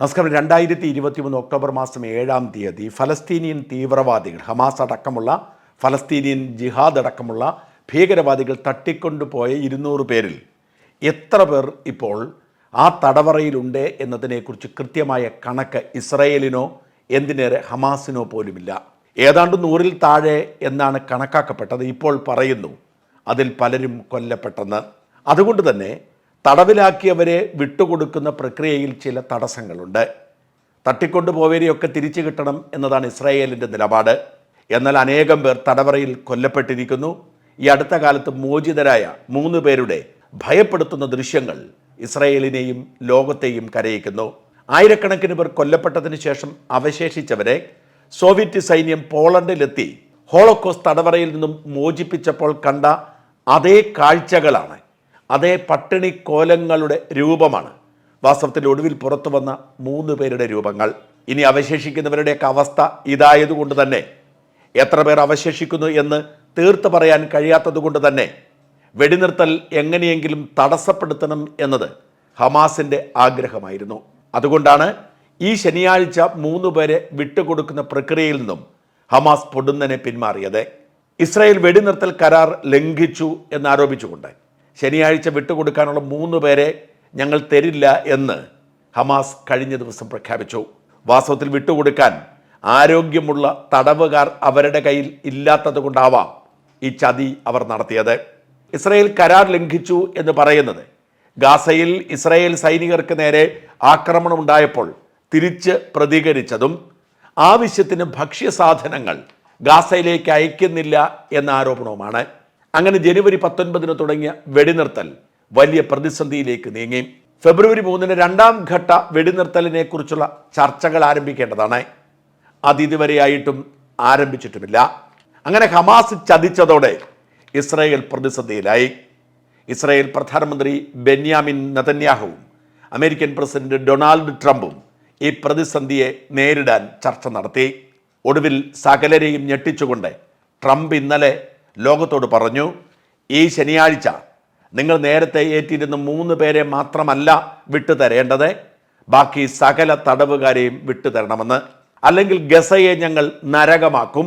നമസ്കാരം രണ്ടായിരത്തി ഇരുപത്തി മൂന്ന് ഒക്ടോബർ മാസം ഏഴാം തീയതി ഫലസ്തീനിയൻ തീവ്രവാദികൾ ഹമാസ് അടക്കമുള്ള ഫലസ്തീനിയൻ ജിഹാദ് അടക്കമുള്ള ഭീകരവാദികൾ തട്ടിക്കൊണ്ടുപോയ ഇരുന്നൂറ് പേരിൽ എത്ര പേർ ഇപ്പോൾ ആ തടവറയിലുണ്ട് എന്നതിനെക്കുറിച്ച് കൃത്യമായ കണക്ക് ഇസ്രയേലിനോ എന്തിനേറെ ഹമാസിനോ പോലുമില്ല. ഏതാണ്ട് നൂറിൽ താഴെ എന്നാണ് കണക്കാക്കപ്പെട്ടത്. ഇപ്പോൾ പറയുന്നു അതിൽ പലരും കൊല്ലപ്പെട്ടെന്ന്. അതുകൊണ്ട് തന്നെ തടവിലാക്കിയവരെ വിട്ടുകൊടുക്കുന്ന പ്രക്രിയയിൽ ചില തടസ്സങ്ങളുണ്ട്. തട്ടിക്കൊണ്ടുപോയവരെയൊക്കെ തിരിച്ചു കിട്ടണം എന്നതാണ് ഇസ്രായേലിന്റെ നിലപാട്. എന്നാൽ അനേകം പേർ തടവറയിൽ കൊല്ലപ്പെട്ടിരിക്കുന്നു. ഈ അടുത്ത കാലത്ത് മോചിതരായ മൂന്ന് പേരുടെ ഭയപ്പെടുത്തുന്ന ദൃശ്യങ്ങൾ ഇസ്രായേലിനെയും ലോകത്തെയും കരയിക്കുന്നു. ആയിരക്കണക്കിന് പേർ കൊല്ലപ്പെട്ടതിന് ശേഷം അവശേഷിച്ചവരെ സോവിയറ്റ് സൈന്യം പോളണ്ടിലെത്തി. ഹോളക്കോസ് തടവറയിൽ നിന്നും മോചിപ്പിച്ചപ്പോൾ കണ്ട അതേ കാഴ്ചകളാണ് അതേ പട്ടിണി കോലങ്ങളുടെ രൂപമാണ്. വാസ്തവത്തിൽ ഒടുവിൽ പുറത്തു വന്ന മൂന്ന് പേരുടെ രൂപങ്ങൾ. ഇനി അവശേഷിക്കുന്നവരുടെയൊക്കെ അവസ്ഥ ഇതായതുകൊണ്ട് തന്നെ. എത്ര പേർ അവശേഷിക്കുന്നു എന്ന് തീർത്ത് പറയാൻ കഴിയാത്തതുകൊണ്ട് തന്നെ. വെടിനിർത്തൽ എങ്ങനെയെങ്കിലും തടസ്സപ്പെടുത്തണം എന്നത് ഹമാസിന്റെ ആഗ്രഹമായിരുന്നു. അതുകൊണ്ടാണ് ഈ ശനിയാഴ്ച മൂന്ന് പേരെ വിട്ടുകൊടുക്കുന്ന പ്രക്രിയയിൽ നിന്നും ഹമാസ് പൊടുന്നനെ പിന്മാറിയത്. ഇസ്രായേൽ വെടിനിർത്തൽ കരാർ ലംഘിച്ചു എന്നാരോപിച്ചുകൊണ്ട്. ശനിയാഴ്ച വിട്ടുകൊടുക്കാനുള്ള മൂന്ന് പേരെ ഞങ്ങൾ തരില്ല എന്ന് ഹമാസ് കഴിഞ്ഞ ദിവസം പ്രഖ്യാപിച്ചു. വാസ്തവത്തിൽ വിട്ടുകൊടുക്കാൻ ആരോഗ്യമുള്ള തടവുകാർ അവരുടെ കയ്യിൽ ഇല്ലാത്തത് കൊണ്ടാവാം ഈ ചതി അവർ നടത്തിയത്. ഇസ്രയേൽ കരാർ ലംഘിച്ചു എന്ന് പറയുന്നത് ഗാസയിൽ ഇസ്രയേൽ സൈനികർക്ക് നേരെ ആക്രമണം ആക്രമണമുണ്ടായപ്പോൾ തിരിച്ച് പ്രതികരിച്ചതും ആവശ്യത്തിന് ഭക്ഷ്യസാധനങ്ങൾ ഗാസയിലേക്ക് അയക്കുന്നില്ല എന്ന ആരോപണവുമാണ്. അങ്ങനെ ജനുവരി പത്തൊൻപതിന് തുടങ്ങിയ വെടിനിർത്തൽ വലിയ പ്രതിസന്ധിയിലേക്ക് നീങ്ങി. ഫെബ്രുവരി മൂന്നിന് രണ്ടാം ഘട്ട വെടിനിർത്തലിനെ കുറിച്ചുള്ള ചർച്ചകൾ ആരംഭിക്കേണ്ടതാണ്. അത് ഇതുവരെയായിട്ടും ആരംഭിച്ചിട്ടുമില്ല. അങ്ങനെ ഹമാസ് ചതിച്ചതോടെ ഇസ്രായേൽ പ്രതിസന്ധിയിലായി. ഇസ്രായേൽ പ്രധാനമന്ത്രി ബെന്യാമിൻ നതന്യാഹുവും അമേരിക്കൻ പ്രസിഡന്റ് ഡൊണാൾഡ് ട്രംപും ഈ പ്രതിസന്ധിയെ നേരിടാൻ ചർച്ച നടത്തി. ഒടുവിൽ സകലരെയും ഞെട്ടിച്ചുകൊണ്ട് ട്രംപ് ഇന്നലെ ലോകത്തോട് പറഞ്ഞു ഈ ശനിയാഴ്ച നിങ്ങൾ നേരത്തെ ഏറ്റിരുന്ന മൂന്ന് പേരെ മാത്രമല്ല വിട്ടു തരേണ്ടത് ബാക്കി സകല തടവുകാരെയും വിട്ടു തരണമെന്ന് അല്ലെങ്കിൽ ഗസയെ ഞങ്ങൾ നരകമാക്കും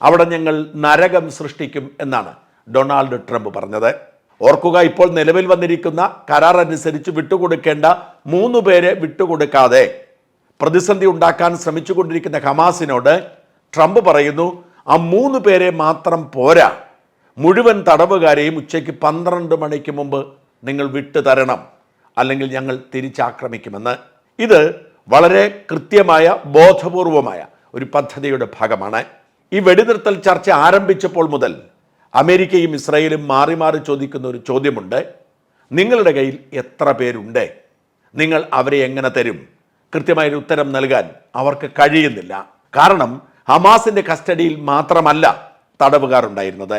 അവിടെ ഞങ്ങൾ നരകം സൃഷ്ടിക്കും എന്നാണ് ഡൊണാൾഡ് ട്രംപ് പറഞ്ഞത്. ഓർക്കുക ഇപ്പോൾ നിലവിൽ വന്നിരിക്കുന്ന കരാർ അനുസരിച്ച് വിട്ടുകൊടുക്കേണ്ട മൂന്ന് പേരെ വിട്ടുകൊടുക്കാതെ പ്രതിസന്ധി ഉണ്ടാക്കാൻ ശ്രമിച്ചുകൊണ്ടിരിക്കുന്ന ഹമാസിനോട് ട്രംപ് പറയുന്നു ആ മൂന്ന് പേരെ മാത്രം പോരാ. മുഴുവൻ തടവുകാരെയും ഉച്ചയ്ക്ക് പന്ത്രണ്ട് മണിക്ക് മുമ്പ് നിങ്ങൾ വിട്ടു തരണം അല്ലെങ്കിൽ ഞങ്ങൾ തിരിച്ചാക്രമിക്കുമെന്ന്. ഇത് വളരെ കൃത്യമായ ബോധപൂർവമായ ഒരു പദ്ധതിയുടെ ഭാഗമാണ്. ഈ വെടിനിർത്തൽ ചർച്ച ആരംഭിച്ചപ്പോൾ മുതൽ അമേരിക്കയും ഇസ്രായേലും മാറി മാറി ചോദിക്കുന്ന ഒരു ചോദ്യമുണ്ട്. നിങ്ങളുടെ കയ്യിൽ എത്ര പേരുണ്ട്? നിങ്ങൾ അവരെ എങ്ങനെ തരും? കൃത്യമായൊരു ഉത്തരം നൽകാൻ അവർക്ക് കഴിയുന്നില്ല. കാരണം ഹമാസിന്റെ കസ്റ്റഡിയിൽ മാത്രമല്ല തടവുകാർ ഉണ്ടായിരുന്നത്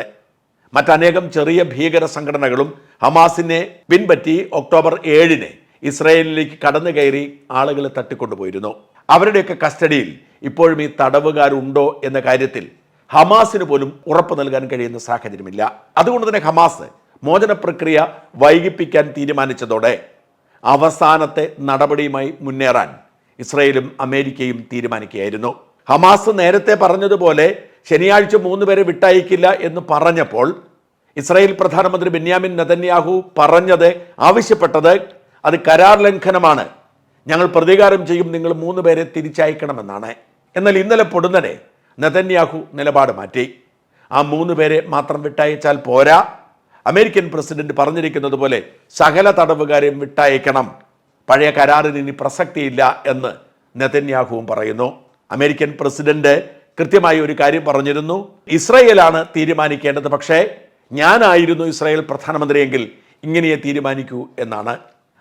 മറ്റനേകം ചെറിയ ഭീകര സംഘടനകളും ഹമാസിനെ പിൻപറ്റി ഒക്ടോബർ ഏഴിന് ഇസ്രായേലിലേക്ക് കടന്നു കയറി ആളുകളെ തട്ടിക്കൊണ്ടുപോയിരുന്നു. അവരുടെയൊക്കെ കസ്റ്റഡിയിൽ ഇപ്പോഴും ഈ തടവുകാരുണ്ടോ എന്ന കാര്യത്തിൽ ഹമാസിന് പോലും ഉറപ്പ് നൽകാൻ കഴിയുന്ന സാഹചര്യമില്ല. അതുകൊണ്ട് തന്നെ ഹമാസ് മോചന പ്രക്രിയ വൈകിപ്പിക്കാൻ തീരുമാനിച്ചതോടെ അവസാനത്തെ നടപടിയുമായി മുന്നേറാൻ ഇസ്രയേലും അമേരിക്കയും തീരുമാനിക്കുകയായിരുന്നു. ഹമാസ് നേരത്തെ പറഞ്ഞതുപോലെ ശനിയാഴ്ച മൂന്ന് പേരെ വിട്ടയക്കില്ല എന്ന് പറഞ്ഞപ്പോൾ ഇസ്രായേൽ പ്രധാനമന്ത്രി ബെന്യാമിൻ നെതന്യാഹു പറഞ്ഞത് ആവശ്യപ്പെട്ടത് അത് കരാർ ലംഘനമാണ്. ഞങ്ങൾ പ്രതികാരം ചെയ്യും നിങ്ങൾ മൂന്ന് പേരെ തിരിച്ചയക്കണമെന്നാണ്. എന്നാൽ ഇന്നലെ പൊടുന്നനെ നെതന്യാഹു നിലപാട് മാറ്റി. ആ മൂന്ന് പേരെ മാത്രം വിട്ടയച്ചാൽ പോരാ. അമേരിക്കൻ പ്രസിഡന്റ് പറഞ്ഞിരിക്കുന്നത് പോലെ സകല തടവുകാരെയും വിട്ടയക്കണം. പഴയ കരാറിന് ഇനി പ്രസക്തിയില്ല എന്ന് നെതന്യാഹുവും പറയുന്നു. അമേരിക്കൻ പ്രസിഡന്റ് കൃത്യമായി ഒരു കാര്യം പറഞ്ഞിരുന്നു. ഇസ്രയേലാണ് തീരുമാനിക്കേണ്ടത്. പക്ഷേ ഞാനായിരുന്നു ഇസ്രായേൽ പ്രധാനമന്ത്രിയെങ്കിൽ ഇങ്ങനെയേ തീരുമാനിക്കൂ എന്നാണ്.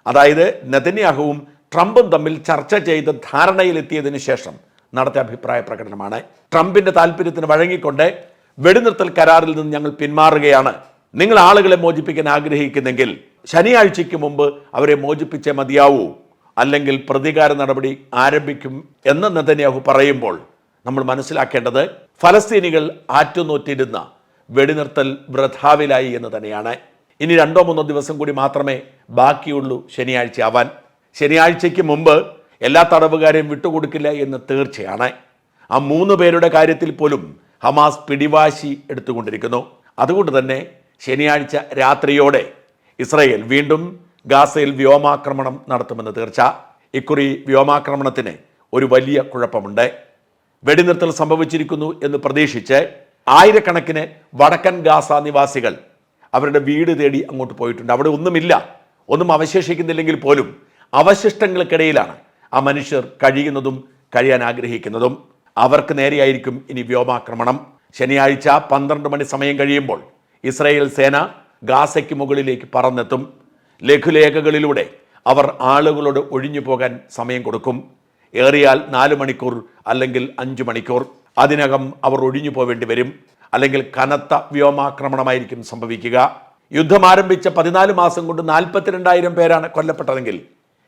അതായത് നെതന്യാഹുവും ട്രംപും തമ്മിൽ ചർച്ച ചെയ്ത് ധാരണയിലെത്തിയതിനു ശേഷം നടത്തിയ അഭിപ്രായ പ്രകടനമാണ്. ട്രംപിന്റെ താല്പര്യത്തിന് വഴങ്ങിക്കൊണ്ട് വെടിനിർത്തൽ കരാറിൽ നിന്ന് ഞങ്ങൾ പിന്മാറുകയാണ്. നിങ്ങൾ ആളുകളെ മോചിപ്പിക്കാൻ ആഗ്രഹിക്കുന്നെങ്കിൽ ശനിയാഴ്ചയ്ക്ക് മുമ്പ് അവരെ മോചിപ്പിച്ചേ മതിയാവൂ. അല്ലെങ്കിൽ പ്രതികാര നടപടി ആരംഭിക്കും എന്ന് നെതന്യാഹു പറയുമ്പോൾ നമ്മൾ മനസ്സിലാക്കേണ്ടത് ഫലസ്തീനികൾ ആറ്റുനോറ്റിരുന്ന വെടിനിർത്തൽ വൃഥാവിലായി എന്ന് തന്നെയാണ്. ഇനി രണ്ടോ മൂന്നോ ദിവസം കൂടി മാത്രമേ ബാക്കിയുള്ളൂ ശനിയാഴ്ച ആവാൻ ശനിയാഴ്ചയ്ക്ക് മുമ്പ് എല്ലാ തടവുകാരെയും വിട്ടുകൊടുക്കില്ല എന്ന് തീർച്ചയാണ്. ആ മൂന്ന് പേരുടെ കാര്യത്തിൽ പോലും ഹമാസ് പിടിവാശി എടുത്തുകൊണ്ടിരിക്കുന്നു. അതുകൊണ്ട് തന്നെ ശനിയാഴ്ച രാത്രിയോടെ ഇസ്രയേൽ വീണ്ടും ഗാസയിൽ വ്യോമാക്രമണം നടത്തുമെന്ന് തീർച്ച. ഇക്കുറി വ്യോമാക്രമണത്തിന് ഒരു വലിയ കുഴപ്പമുണ്ട്. വെടിനിർത്തൽ സംഭവിച്ചിരിക്കുന്നു എന്ന് പ്രതീക്ഷിച്ച് ആയിരക്കണക്കിന് വടക്കൻ ഗാസ നിവാസികൾ അവരുടെ വീട് തേടി അങ്ങോട്ട് പോയിട്ടുണ്ട്. അവിടെ ഒന്നുമില്ല ഒന്നും അവശേഷിക്കുന്നില്ലെങ്കിൽ പോലും അവശിഷ്ടങ്ങൾക്കിടയിലാണ് ആ മനുഷ്യർ കഴിയുന്നതും കഴിയാൻ ആഗ്രഹിക്കുന്നതും. അവർക്ക് നേരെയായിരിക്കും ഇനി വ്യോമാക്രമണം. ശനിയാഴ്ച പന്ത്രണ്ട് മണി സമയം കഴിയുമ്പോൾ ഇസ്രായേൽ സേന ഗാസയ്ക്ക് മുകളിലേക്ക് പറന്നെത്തും. ലഘുലേഖകളിലൂടെ അവർ ആളുകളോട് ഒഴിഞ്ഞു പോകാൻ സമയം കൊടുക്കും. ഏറിയാൽ നാല് മണിക്കൂർ അല്ലെങ്കിൽ അഞ്ച് മണിക്കൂർ. അതിനകം അവർ ഒഴിഞ്ഞു പോവേണ്ടി വരും. അല്ലെങ്കിൽ കനത്ത വ്യോമാക്രമണമായിരിക്കും സംഭവിക്കുക. യുദ്ധം ആരംഭിച്ച പതിനാല് മാസം കൊണ്ട് നാൽപ്പത്തിരണ്ടായിരം പേരാണ് കൊല്ലപ്പെട്ടതെങ്കിൽ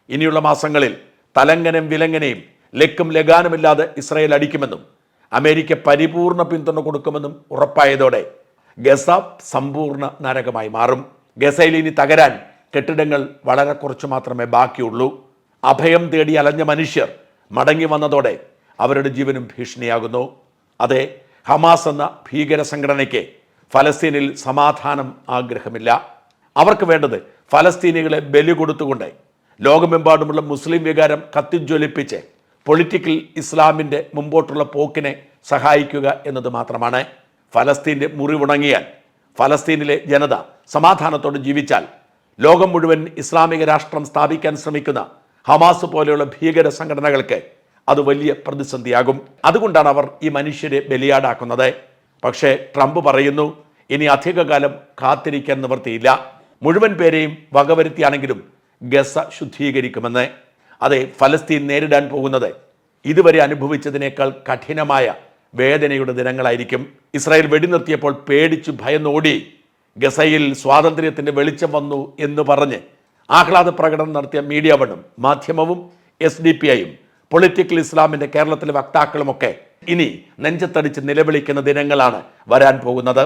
ഇനിയുള്ള മാസങ്ങളിൽ തലങ്ങനും വിലങ്ങനെയും ലക്കും ലഗാനുമില്ലാതെ ഇസ്രയേൽ അടിക്കുമെന്നും അമേരിക്ക പരിപൂർണ പിന്തുണ കൊടുക്കുമെന്നും ഉറപ്പായതോടെ ഗസ സമ്പൂർണ നരകമായി മാറും. ഗസയിൽ ഇനി തകരാൻ കെട്ടിടങ്ങൾ വളരെ കുറച്ച് മാത്രമേ ബാക്കിയുള്ളൂ. അഭയം തേടി അലഞ്ഞ മനുഷ്യർ മടങ്ങി വന്നതോടെ അവരുടെ ജീവനും ഭീഷണിയാകുന്നു. അതെ ഹമാസ് എന്ന ഭീകര സംഘടനയ്ക്ക് ഫലസ്തീനിൽ സമാധാനം ആഗ്രഹമില്ല. അവർക്ക് വേണ്ടത് ഫലസ്തീനികളെ ബലി കൊടുത്തുകൊണ്ട് ലോകമെമ്പാടുമുള്ള മുസ്ലിം വികാരം കത്തിജ്വലിപ്പിച്ച് പൊളിറ്റിക്കൽ ഇസ്ലാമിന്റെ മുമ്പോട്ടുള്ള പോക്കിനെ സഹായിക്കുക എന്നത് മാത്രമാണ്. ഫലസ്തീന്റെ മുറിവുണങ്ങിയാൽ ഫലസ്തീനിലെ ജനത സമാധാനത്തോടെ ജീവിച്ചാൽ ലോകം മുഴുവൻ ഇസ്ലാമിക രാഷ്ട്രം സ്ഥാപിക്കാൻ ശ്രമിക്കുന്ന ഹമാസ് പോലെയുള്ള ഭീകര സംഘടനകൾക്ക് അത് വലിയ പ്രതിസന്ധിയാകും. അതുകൊണ്ടാണ് അവർ ഈ മനുഷ്യരെ ബലിയാടാക്കുന്നത്. പക്ഷേ ട്രംപ് പറയുന്നു ഇനി അധികകാലം കാത്തിരിക്കാൻ നിവൃത്തിയില്ല. മുഴുവൻ പേരെയും വകവരുത്തിയാണെങ്കിലും ഗസ ശുദ്ധീകരിക്കുമെന്ന്. അതെ ഫലസ്തീൻ നേരിടാൻ പോകുന്നത് ഇതുവരെ അനുഭവിച്ചതിനേക്കാൾ കഠിനമായ വേദനയുടെ ദിനങ്ങളായിരിക്കും. ഇസ്രായേൽ വെടിനിർത്തിയപ്പോൾ പേടിച്ചു ഭയന്നോടി. ഗസയിൽ സ്വാതന്ത്ര്യത്തിന്റെ വെളിച്ചം വന്നു എന്ന് പറഞ്ഞ് ആഹ്ലാദ പ്രകടനം നടത്തിയ മീഡിയ മാധ്യമവും എസ് ഡി പി ഐയും പൊളിറ്റിക്കൽ ഇസ്ലാമിന്റെ കേരളത്തിലെ വക്താക്കളുമൊക്കെ ഇനി നെഞ്ചത്തടിച്ച് നിലവിളിക്കുന്ന ദിനങ്ങളാണ് വരാൻ പോകുന്നത്.